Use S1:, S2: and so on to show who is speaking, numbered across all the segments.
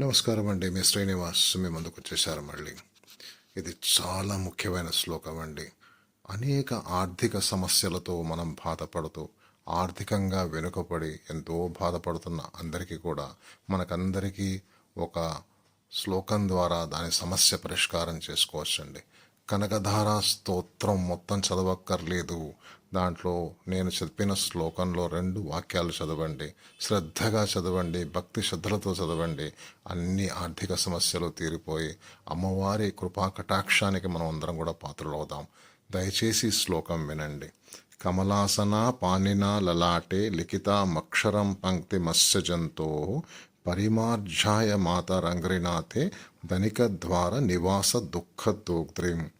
S1: నమస్కారం అండి మీ శ్రీనివాస్ మీ ముందుకు వచ్చేసారు మళ్ళీ. ఇది చాలా ముఖ్యమైన శ్లోకం అండి. అనేక ఆర్థిక సమస్యలతో మనం బాధపడుతూ ఆర్థికంగా వెనుకబడి ఎంతో బాధపడుతున్న అందరికీ కూడా మనకందరికీ ఒక శ్లోకం ద్వారా దాని సమస్య పరిష్కారం చేసుకోవచ్చండి. కనకధార స్తోత్రం మొత్తం చదవక్కర్లేదు. దాంట్లో నేను చెప్పిన శ్లోకంలో రెండు వాక్యాలు చదవండి. శ్రద్ధగా చదవండి భక్తి శ్రద్ధలతో చదవండి. అన్ని ఆర్థిక సమస్యలు తీరిపోయి అమ్మవారి కృపా కటాక్షానికి మనం అందరం కూడా పాత్రలవుదాం దయచేసి శ్లోకం వినండి. కమలాసన పానిన లలాటే లిఖిత మక్షరం పంక్తి మత్స్యజంతో పరిమార్జాయ మాత రంగ్రినాథే ధనిక ద్వార నివాస దుఃఖ దోగ్ద్రీం.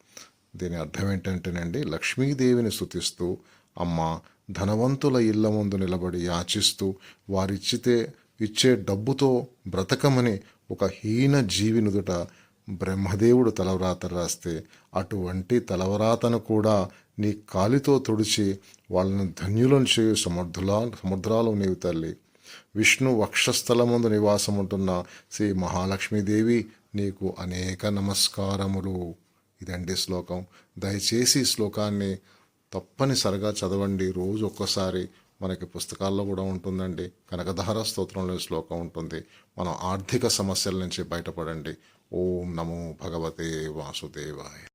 S1: దీని అర్థం ఏంటంటేనండి లక్ష్మీదేవిని స్థుతిస్తూ అమ్మ ధనవంతుల ఇళ్ళ ముందు నిలబడి యాచిస్తూ వారిచ్చితే ఇచ్చే డబ్బుతో బ్రతకమని ఒక హీన జీవి నుదుట బ్రహ్మదేవుడు తలవరాత రాస్తే అటువంటి తలవరాతను కూడా నీ కాలితో తుడిచి వాళ్ళను ధన్యులను చేయు సమర్థులా సముద్రాలు నీవు తల్లి. విష్ణు వక్షస్థలముందు నివాసం ఉంటున్న శ్రీ మహాలక్ష్మీదేవి నీకు అనేక నమస్కారములు. ఇదండి శ్లోకం. దయచేసి ఈ శ్లోకాన్ని తప్పనిసరిగా చదవండి. రోజు ఒక్కసారి మనకి పుస్తకాల్లో కూడా ఉంటుందండి. కనకధార స్తోత్రంలో శ్లోకం ఉంటుంది. మనం ఆర్థిక సమస్యల నుంచి బయటపడండి. ఓం నమో భగవతే వాసుదేవాయ.